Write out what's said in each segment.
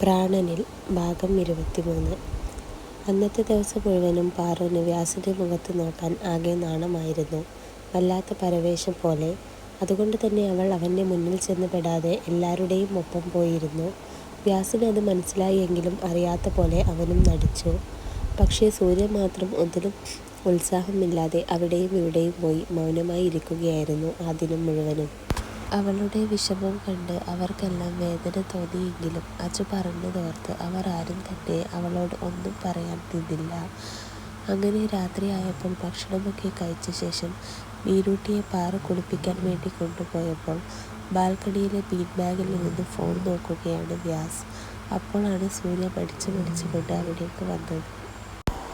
പ്രാണനിൽ ഭാഗം ഇരുപത്തിമൂന്ന് അന്നത്തെ ദിവസം മുഴുവനും പാറുവിന് വ്യാസിന്റെ മുഖത്ത് നോക്കാൻ ആകെ നാണമായിരുന്നു. വല്ലാത്ത പരവേശം പോലെ. അതുകൊണ്ട് തന്നെ അവൾ അവന്റെ മുന്നിൽ ചെന്ന് പെടാതെ എല്ലാവരുടെയും ഒപ്പം പോയിരുന്നു. വ്യാസിന് അത് മനസ്സിലായി എങ്കിലും അറിയാത്ത പോലെ അവനും നടിച്ചു. പക്ഷേ സൂര്യ മാത്രം ഒന്നിലും ഉത്സാഹമില്ലാതെ അവിടെയും ഇവിടെയും പോയി മൗനമായി ഇരിക്കുകയായിരുന്നു ആ ദിനം മുഴുവനും. അവളുടെ വിഷമം കണ്ട് അവർക്കെല്ലാം വേദന തോന്നിയെങ്കിലും അച്ചു പറഞ്ഞതോർത്ത് അവർ ആരും തന്നെ അവളോട് ഒന്നും പറയാൻ നിന്നില്ല. അങ്ങനെ രാത്രിയായപ്പോൾ ഭക്ഷണമൊക്കെ കഴിച്ച ശേഷം മീനൂട്ടിയെ പാറ കുളിപ്പിക്കാൻ വേണ്ടി കൊണ്ടുപോയപ്പോൾ ബാൽക്കണിയിലെ ബീൻ ബാഗിൽ നിന്ന് ഫോൺ നോക്കുകയാണ് വ്യാസ്. അപ്പോഴാണ് സൂര്യ പഠിച്ചു മടിച്ചുകൊണ്ട് അവിടേക്ക് വന്നത്.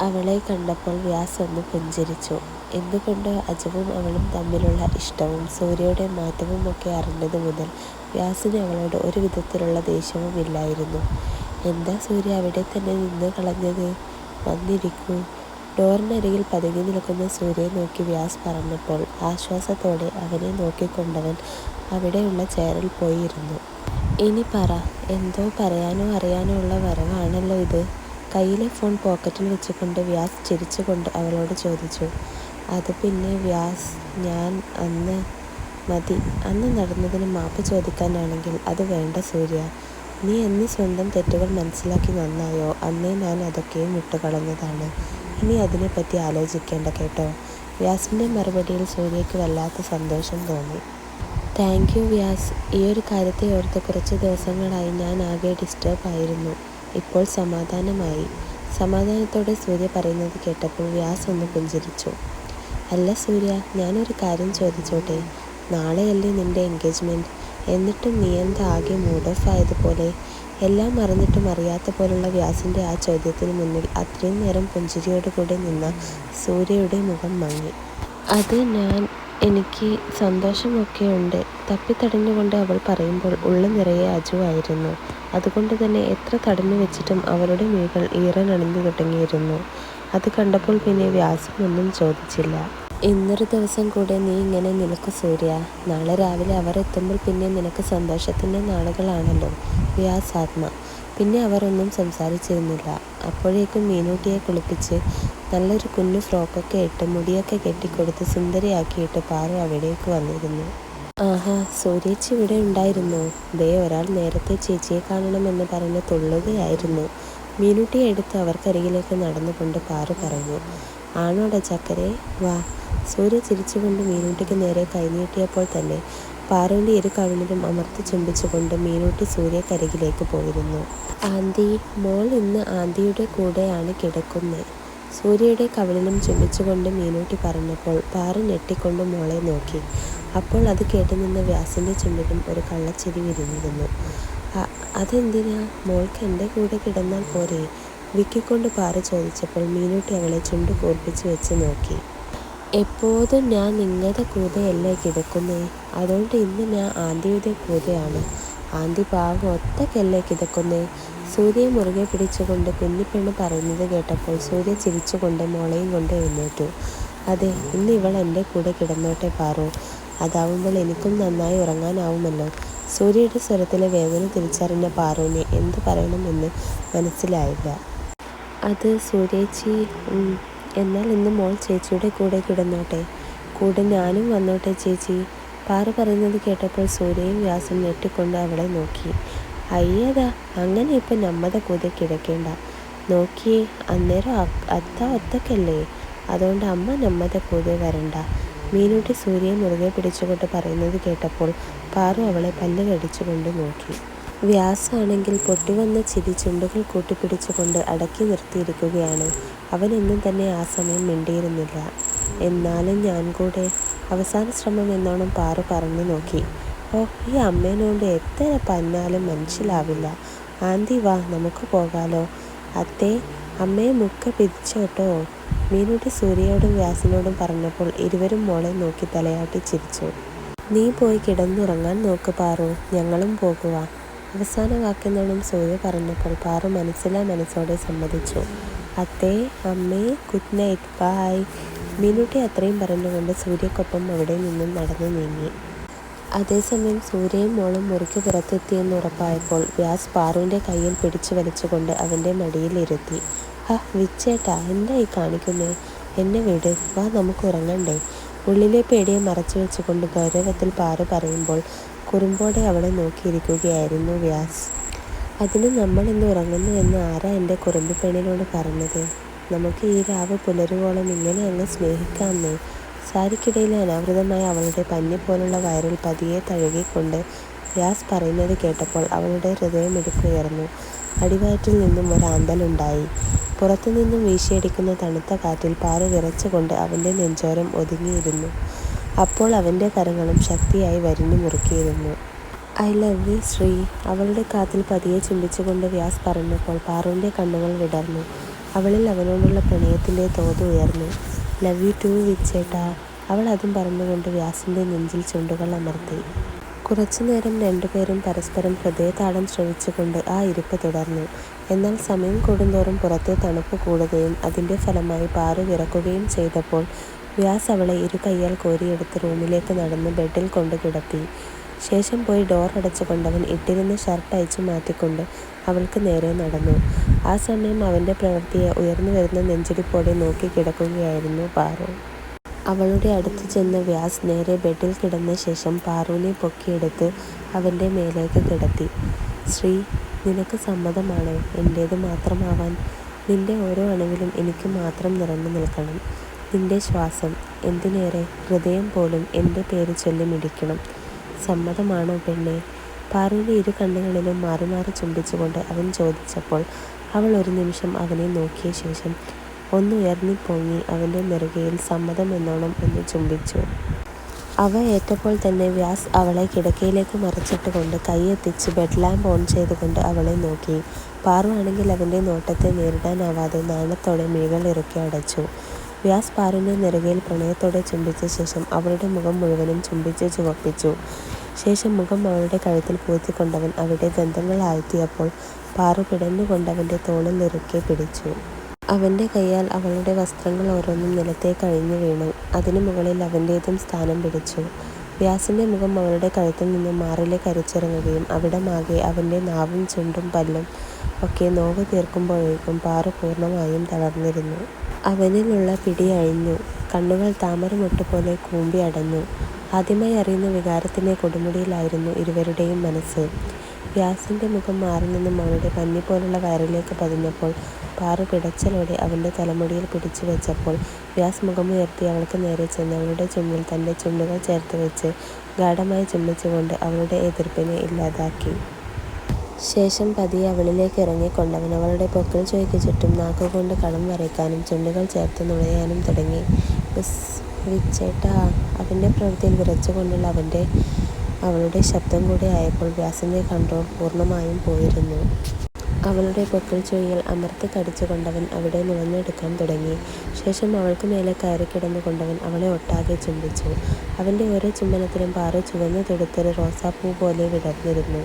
അവളെ കണ്ടപ്പോൾ വ്യാസ് ഒന്ന് പുഞ്ചിരിച്ചു. എന്തുകൊണ്ടോ അജവും അവളും തമ്മിലുള്ള ഇഷ്ടവും സൂര്യയുടെ മാറ്റവും ഒക്കെ അറിഞ്ഞതു മുതൽ വ്യാസിന് അവളോട് ഒരു വിധത്തിലുള്ള ദേഷ്യവും ഇല്ലായിരുന്നു എന്താ സൂര്യ അവിടെ തന്നെ നിന്ന് കളഞ്ഞത്? വന്നിരിക്കൂ. ഡോറിനരികിൽ പതുങ്ങി നിൽക്കുന്ന സൂര്യയെ നോക്കി വ്യാസ് പറഞ്ഞപ്പോൾ ആശ്വാസത്തോടെ അവനെ നോക്കിക്കൊണ്ടവൻ അവിടെയുള്ള ചേരിൽ പോയിരുന്നു ഇനി പറ. എന്തോ പറയാനോ അറിയാനോ ഉള്ള വരവാണല്ലോ ഇത്. കയ്യിലെ ഫോൺ പോക്കറ്റിൽ വെച്ചുകൊണ്ട് വ്യാസ് ചിരിച്ചുകൊണ്ട് അവളോട് ചോദിച്ചു. അത് പിന്നെ വ്യാസ് ഞാൻ അന്ന് മതി അന്ന് നടന്നതിന് മാപ്പ് ചോദിക്കാനാണെങ്കിൽ അത് വേണ്ട സൂര്യ. നീ എന്ന് സ്വന്തം തെറ്റുകൾ മനസ്സിലാക്കി നന്നായോ അന്നേ ഞാൻ അതൊക്കെയും വിട്ടുകളഞ്ഞതാണ്. ഇനി അതിനെപ്പറ്റി ആലോചിക്കേണ്ട കേട്ടോ. വ്യാസിന്റെ മറുപടിയിൽ സൂര്യയ്ക്ക് വല്ലാത്ത സന്തോഷം തോന്നി. Thank you Vyas. ഈ ഒരു കാര്യത്തെ ഓർത്ത് കുറച്ച് ദിവസങ്ങളായി ഞാൻ ആകെ ഡിസ്റ്റർബ് ആയിരുന്നു. ഇപ്പോൾ സമാധാനമായി. സമാധാനത്തോടെ സൂര്യ പറയുന്നത് കേട്ടപ്പോൾ വ്യാസ് ഒന്ന് പുഞ്ചിരിച്ചു. അല്ല സൂര്യ ഞാനൊരു കാര്യം ചോദിച്ചോട്ടെ? നാളെയല്ലേ നിന്റെ എൻഗേജ്മെന്റ് എന്നിട്ടും നീ എന്താ ആകെ മൂഡ് ഓഫ് ആയതുപോലെ? എല്ലാം അറിഞ്ഞിട്ടും അറിയാത്ത പോലുള്ള വ്യാസിന്റെ ആ ചോദ്യത്തിന് മുന്നിൽ അത്രയും നേരം പുഞ്ചിരിയോടുകൂടെ നിന്ന സൂര്യയുടെ മുഖം മങ്ങി. അത് ഞാൻ എനിക്ക് സന്തോഷമൊക്കെയുണ്ട് തപ്പിത്തടഞ്ഞുകൊണ്ട് അവൾ പറയുമ്പോൾ ഉള്ള നിറയെ അജുവായിരുന്നു അതുകൊണ്ട് തന്നെ എത്ര തടഞ്ഞു വെച്ചിട്ടും അവളുടെ മിഴികൾ ഈറനണിഞ്ഞു തുടങ്ങിയിരുന്നു. അത് കണ്ടപ്പോൾ പിന്നെ വ്യാസം ഒന്നും ചോദിച്ചില്ല. ഇന്നൊരു ദിവസം കൂടെ നീ ഇങ്ങനെ നിനക്ക് സൂര്യ. നാളെ രാവിലെ അവർ എത്തുമ്പോൾ പിന്നെ നിനക്ക് സന്തോഷത്തിന്റെ നാളുകളാണല്ലോ. വ്യാസാത്മ പിന്നെ അവർ ഒന്നും സംസാരിച്ചിരുന്നില്ല. അപ്പോഴേക്കും മീനൂട്ടിയെ കുളിപ്പിച്ച് നല്ലൊരു കുഞ്ഞു ഫ്രോക്കൊക്കെ ഇട്ട് മുടിയൊക്കെ കെട്ടിക്കൊടുത്ത് സുന്ദരിയാക്കിയിട്ട് പാറു അവിടേക്ക് വന്നിരുന്നു. ആഹാ സൂര്യേച്ചി ഇവിടെ ഉണ്ടായിരുന്നോ? ദേ ഒരാൾ നേരത്തെ ചേച്ചിയെ കാണണമെന്ന് പറഞ്ഞ് തുള്ളുകയായിരുന്നു. മീനുട്ടി എടുത്ത് അവർക്കരികിലേക്ക് നടന്നുകൊണ്ട് പാറു പറഞ്ഞു. ആണോടാ ചക്കരെ വാ. സൂര്യ ചിരിച്ചുകൊണ്ട് മീനുട്ടിക്ക് നേരെ കൈനീട്ടിയപ്പോൾ തന്നെ പാറുവിന്റെ ഇരു കവിളിലും അമർത്തി ചുംബിച്ചുകൊണ്ട് മീനൂട്ടി സൂര്യക്കരികിലേക്ക് പോയിരുന്നു. ആന്തി മോൾ ഇന്ന് ആന്തിയുടെ കൂടെയാണ് കിടക്കുന്നെ. സൂര്യയുടെ കവിളിലും ചുംബിച്ചുകൊണ്ട് മീനൂട്ടി പറഞ്ഞപ്പോൾ പാറു ഞെട്ടിക്കൊണ്ട് മോളെ നോക്കി. അപ്പോൾ അത് കേട്ടുനിന്ന വ്യാസിന്റെ ചുണ്ടിലും ഒരു കള്ളച്ചിരി വിരിഞ്ഞിരുന്നു. അതെന്തിനാ? മോൾക്ക് എന്റെ കൂടെ കിടന്നാൽ പോരെ? വിക്കിക്കൊണ്ട് പാറ ചോദിച്ചപ്പോൾ മീനൂട്ടി അവളെ ചുണ്ട് കൂർപ്പിച്ച് വെച്ച് നോക്കി. എപ്പോഴും ഞാൻ നിങ്ങളുടെ കൂടെയല്ലേ കിടക്കുന്നേ അതുകൊണ്ട് ഇന്ന് ഞാൻ ആന്റിയുടെ കൂടെയാണ്. ആന്റി പാവം ഒറ്റയ്ക്കല്ലേ കിതക്കുന്നേ സൂര്യയെ മുറുകെ പിടിച്ചുകൊണ്ട് കുഞ്ഞിപ്പെണ്ണ് പറയുന്നത് കേട്ടപ്പോൾ സൂര്യ ചിരിച്ചുകൊണ്ട് മോളെയും കൊണ്ട് എഴുന്നേറ്റു. അതെ ഇന്ന് ഇവൾ എന്റെ കൂടെ കിടന്നോട്ടെ പാറു. അതാവുമ്പോൾ എനിക്കും നന്നായി ഉറങ്ങാനാവുമല്ലോ. സൂര്യയുടെ സ്വരത്തിലെ വേദന തിരിച്ചറിഞ്ഞ പാറുവിന് എന്ത് പറയണമെന്ന് മനസ്സിലായില്ല. അത് സൂര്യേച്ചി എന്നാൽ ഇന്ന് മോൾ ചേച്ചിയുടെ കൂടെ കിടന്നോട്ടെ. കൂടെ ഞാനും വന്നോട്ടെ ചേച്ചി. പാറു പറയുന്നത് കേട്ടപ്പോൾ സൂര്യയും വ്യാസും ഞെട്ടിക്കൊണ്ട് അവളെ നോക്കി. അയ്യതാ അങ്ങനെ ഇപ്പൊ നമ്മടെ കൂടെ കിടക്കേണ്ട. നോക്കിയേ അന്നേരം അത്ത ഒത്തക്കല്ലേ അതുകൊണ്ട് അമ്മ നമ്മടെ കൂതെ വരണ്ട. മീനൂട്ടി സൂര്യയെ മുറുകെ പിടിച്ചുകൊണ്ട് പറയുന്നത് കേട്ടപ്പോൾ പാറു അവളെ പല്ല് കടിച്ചുകൊണ്ട് നോക്കി. വ്യാസാണെങ്കിൽ പൊട്ടിവന്ന ചിരി ചുണ്ടുകൾ കൂട്ടിപ്പിടിച്ചുകൊണ്ട് അടക്കി നിർത്തിയിരിക്കുകയാണ്. അവനൊന്നും തന്നെ ആ സമയം മിണ്ടിയിരുന്നില്ല. എന്നാലും ഞാൻ കൂടെ. അവസാന ശ്രമം എന്നോണം പാറു പറഞ്ഞു നോക്കി. ഓ ഈ അമ്മേനോണ്ട് എത്ര പന്നാലും മനസ്സിലാവില്ല. ആന്തി വാ നമുക്ക് പോകാലോ. അത്തേ അമ്മയെ മുക്ക പിരിച്ചോട്ടോ മീനുട്ടി സൂര്യയോടും വ്യാസനോടും പറഞ്ഞപ്പോൾ ഇരുവരും മോളെ നോക്കി തലയാട്ടി ചിരിച്ചു. നീ പോയി കിടന്നുറങ്ങാൻ നോക്ക് പാറു. ഞങ്ങളും പോകുക അവസാന വാക്കെന്നോണം സൂര്യ പറഞ്ഞപ്പോൾ പാറു മനസ്സിലാ മനസ്സോടെ സമ്മതിച്ചു. അത്തേ അമ്മേ ഗുഡ് നൈറ്റ് ബൈ. മീനൂട്ടി അത്രയും പറഞ്ഞുകൊണ്ട് സൂര്യക്കൊപ്പം അവിടെ നിന്നും നടന്നു നീങ്ങി. അതേസമയം സൂര്യയും മോളും മുറിക്ക് പുറത്തെത്തിയെന്ന് ഉറപ്പായപ്പോൾ വ്യാസ് പാറുവിന്റെ കയ്യിൽ പിടിച്ചു വലിച്ചുകൊണ്ട് അവന്റെ മടിയിലിരുത്തി. "ഹ വിച്ചേട്ടാ എന്തായി കാണിക്കുന്നേ? എന്നെ വിട്. വാ നമുക്ക് ഉറങ്ങണ്ടേ? " ഉള്ളിലെ പേടിയെ മറച്ചു വെച്ചുകൊണ്ട് ഗൗരവത്തിൽ പാറു പറയുമ്പോൾ കുറുമ്പോടെ അവളെ നോക്കിയിരിക്കുകയായിരുന്നു വ്യാസ്. "അതിന് നമ്മളിന്ന് ഉറങ്ങുന്നുവെന്ന് ആരാ എന്റെ കുറുമ്പിപ്പെണ്ണിനോട് പറഞ്ഞത്? നമുക്ക് ഈ രാവ് പുലരുവോളം ഇങ്ങനെ അങ്ങ് സ്നേഹിക്കാമെന്നേ " സാരിക്കിടയിലെ അനാവൃതമായ അവളുടെ പഞ്ഞിപോലുള്ള വയറിൽ പതിയെ തഴുകിക്കൊണ്ട് വ്യാസ് പറയുന്നത് കേട്ടപ്പോൾ അവളുടെ ഹൃദയം ഹൃദയമിടിപ്പുയർന്നു. അടിവയറ്റിൽ നിന്നും ഒരാന്തലുണ്ടായി. പുറത്തുനിന്നും വീശിയടിക്കുന്ന തണുത്ത കാറ്റിൽ പാറ വിറച്ചുകൊണ്ട് അവന്റെ നെഞ്ചോരം ഒതുങ്ങിയിരുന്നു. അപ്പോൾ അവന്റെ കരങ്ങളും ശക്തിയായി വരിഞ്ഞു മുറുക്കിയിരുന്നു. "I love you Sree. " അവളുടെ കാത്തിൽ പതിയെ ചുംബിച്ചുകൊണ്ട് വ്യാസ് പറഞ്ഞപ്പോൾ പാറുവിന്റെ കണ്ണുകൾ വിടർന്നു. അവളിൽ അവനോടുള്ള പ്രണയത്തിന്റെ തോത് ഉയർന്നു. "Love you to വിച്ചേട്ടാ. " അവൾ അതും പറഞ്ഞുകൊണ്ട് വ്യാസിന്റെ നെഞ്ചിൽ ചുണ്ടുകൾ അമർത്തി. കുറച്ചുനേരം രണ്ടുപേരും പരസ്പരം ഹൃദയതാളം ശ്രമിച്ചുകൊണ്ട് ആ ഇരിപ്പ് തുടർന്നു. എന്നാൽ സമയം കൂടുന്തോറും പുറത്തെ തണുപ്പ് കൂടുകയും അതിന്റെ ഫലമായി പാറു വിറക്കുകയും ചെയ്തപ്പോൾ വ്യാസ് അവളെ ഇരു ഇരുകൈയാൽ കോരിയെടുത്ത് റൂമിലേക്ക് നടന്ന് ബെഡിൽ കൊണ്ടു കിടത്തി. ശേഷം പോയി ഡോർ അടച്ചുകൊണ്ടവൻ ഇട്ടിരുന്ന ഷർട്ട് അയച്ചു മാറ്റിക്കൊണ്ട് അവൾക്ക് നേരെ നടന്നു. ആ സമയം അവന്റെ പ്രവൃത്തിയെ ഉയർന്നു ഉയർന്നുവരുന്ന നോക്കി കിടക്കുകയായിരുന്നു പാറു. അവളുടെ അടുത്ത് ചെന്ന് വ്യാസ് നേരെ ബെഡിൽ കിടന്ന ശേഷം പാറുവിനെ പൊക്കിയെടുത്ത് അവന്റെ മേലേക്ക് കിടത്തി. "ശ്രീ, നിനക്ക് സമ്മതമാണോ എന്റേത് മാത്രമാവാൻ? നിന്റെ ഓരോ അണുവിലും എനിക്ക് മാത്രം നിറഞ്ഞു നിൽക്കണം. നിന്റെ ശ്വാസം, എന്തിനേറെ ഹൃദയം പോലും എന്റെ പേര് ചൊല്ലി മിടിക്കണം. സമ്മതമാണോ പെണ്ണേ? " പാറുവിന്റെ ഇരു കണ്ണുകളിലും മാറി മാറി ചുംബിച്ചുകൊണ്ട് അവൻ ചോദിച്ചപ്പോൾ അവൾ ഒരു നിമിഷം അവനെ നോക്കിയ ശേഷം ഒന്ന് ഉയർന്നിപ്പൊങ്ങി അവന്റെ നെറുകയിൽ സമ്മതം എന്നോണം ഒന്ന് ചുംബിച്ചു. അവ ഏറ്റപ്പോൾ തന്നെ വ്യാസ് അവളെ കിടക്കയിലേക്ക് മറിച്ചിട്ടുകൊണ്ട് കൈയെത്തിച്ച് ബെഡ് ലാമ്പ് ഓൺ ചെയ്തുകൊണ്ട് അവളെ നോക്കി. പാറു ആണെങ്കിൽ അവന്റെ നോട്ടത്തെ നേരിടാനാവാതെ നാണത്തോടെ മിഴികൾ ഇറുക്കി അടച്ചു. വ്യാസ് പാറുവിന്റെ നെറുകയിൽ പ്രണയത്തോടെ ചുംബിച്ച ശേഷം അവളുടെ മുഖം മുഴുവനും ചുംബിച്ച് ചുവപ്പിച്ചു. ശേഷം മുഖം അവളുടെ കഴുത്തിൽ പൂഴ്ത്തിക്കൊണ്ടവൻ അവിടെ ദന്തങ്ങൾ ആഴ്ത്തിയപ്പോൾ പാറു പിടഞ്ഞുകൊണ്ടവന്റെ തോളിൽ ഇറുക്കെ പിടിച്ചു. അവന്റെ കൈയാൽ അവളുടെ വസ്ത്രങ്ങൾ ഓരോന്നും നിലത്തേക്ക് അഴിഞ്ഞു വീണു. അതിനു മുകളിൽ അവന്റേതും സ്ഥാനം പിടിച്ചു. വ്യാസിന്റെ മുഖം അവളുടെ കഴുത്തിൽ നിന്ന് മാറിലേക്ക് അരിച്ചിറങ്ങുകയും അവിടമാകെ അവന്റെ നാവും ചുണ്ടും പല്ലും ഒക്കെ നോവ് തീർക്കുമ്പോഴേക്കും പാറു പൂർണമായും തളർന്നിരുന്നു. അവനിലുള്ള പിടി അഴിഞ്ഞു. കണ്ണുകൾ താമരമൊട്ടുപോലെ കൂമ്പി അടഞ്ഞു. ആദ്യമായി അറിയുന്ന വികാരത്തിന്റെ കൊടുമുടിയിലായിരുന്നു ഇരുവരുടെയും മനസ്സ്. വ്യാസിന്റെ മുഖം മാറിനിന്നും അവളുടെ പഞ്ഞിപോലുള്ള വയറിലേക്ക് പതിഞ്ഞപ്പോൾ പാറു പിടച്ചലോടെ അവന്റെ തലമുടിയിൽ പിടിച്ചുവെച്ചപ്പോൾ വ്യാസ് മുഖമുയർത്തി അവൾക്ക് നേരെ ചെന്ന് അവളുടെ ചുണ്ടിൽ തന്റെ ചുണ്ടുകൾ ചേർത്തുവെച്ച് ഗാഢമായി ചുംബിച്ചുകൊണ്ട് അവളുടെ എതിർപ്പിനെ ഇല്ലാതാക്കി. ശേഷം പതിയെ അവളിലേക്ക് ഇറങ്ങിക്കൊണ്ടവൻ അവളുടെ പൊക്കിൽ ചോയ്ക്ക് ചുറ്റും നാക്കുകൊണ്ട് കളം വരയ്ക്കാനും ചുണ്ടുകൾ ചേർത്ത് നുഴയാനും തുടങ്ങി. മിസ് വിച്ചേട്ടാ. " അവന്റെ പ്രവൃത്തിയിൽ വിറച്ചുകൊണ്ടുള്ള അവന്റെ അവളുടെ ശബ്ദം കൂടി ആയപ്പോൾ വ്യാസിന്റെ കൺട്രോൾ പൂർണമായും പോയിരുന്നു. അവളുടെ പൊക്കിൽ ചുഴിയിൽ അമർത്തി കടിച്ചുകൊണ്ടവൻ അവിടെ നുഴഞ്ഞെടുക്കാൻ തുടങ്ങി. ശേഷം അവൾക്ക് മേലെ കയറി കയറിക്കിടന്നുകൊണ്ടവൻ അവളെ ഒട്ടാകെ ചുംബിച്ചു. അവന്റെ ഓരോ ചുംബനത്തിലും പാറ ചുവന്നു തൊടുത്തൊരു റോസാപ്പൂ പോലെ വിടർന്നിരുന്നു.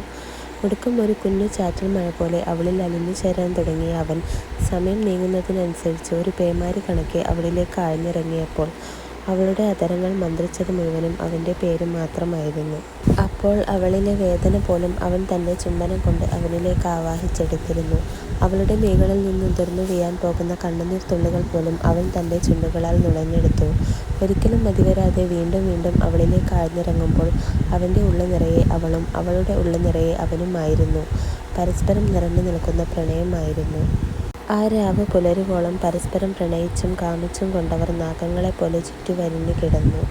ഒടുക്കം ഒരു കുഞ്ഞു ചാറ്റൽ മഴ പോലെ അവളിൽ അലിഞ്ഞു ചേരാൻ തുടങ്ങിയ അവൻ സമയം നീങ്ങുന്നതിനനുസരിച്ച് ഒരു പേമാരി കണക്കെ അവളിലേക്ക് ആഴ്ന്നിറങ്ങിയപ്പോൾ അവളുടെ അധരങ്ങൾ മന്ത്രിച്ചത് മുഴുവനും അവന്റെ പേര് മാത്രമായിരുന്നു. അപ്പോൾ അവളിലെ വേദന പോലും അവൻ തന്റെ ചുംബനം കൊണ്ട് അവനിലേക്ക് ആവാഹിച്ചെടുത്തിരുന്നു. അവളുടെ മേകളിൽ നിന്ന് ഉതിർന്നു വീഴാൻ പോകുന്ന കണ്ണുനീർ തുള്ളികൾ പോലും അവൻ തന്റെ ചുണ്ടുകളാൽ നുഴഞ്ഞെടുത്തു ഒരിക്കലും മതിവരാതെ വീണ്ടും വീണ്ടും അവളിലേക്ക് ആഴ്ന്നിറങ്ങുമ്പോൾ അവന്റെ ഉള്ള നിറയെ അവളും അവളുടെ ഉള്ള നിറയെ അവനും ആയിരുന്നു. പരസ്പരം നിറഞ്ഞു നിൽക്കുന്ന പ്രണയമായിരുന്നു. ആ രാവ് പുലരുവോളം പരസ്പരം പ്രണയിച്ചും കാമിച്ചും കൊണ്ടവർ നാഗങ്ങളെപ്പോലെ ചുറ്റുവരിഞ്ഞു കിടന്നു.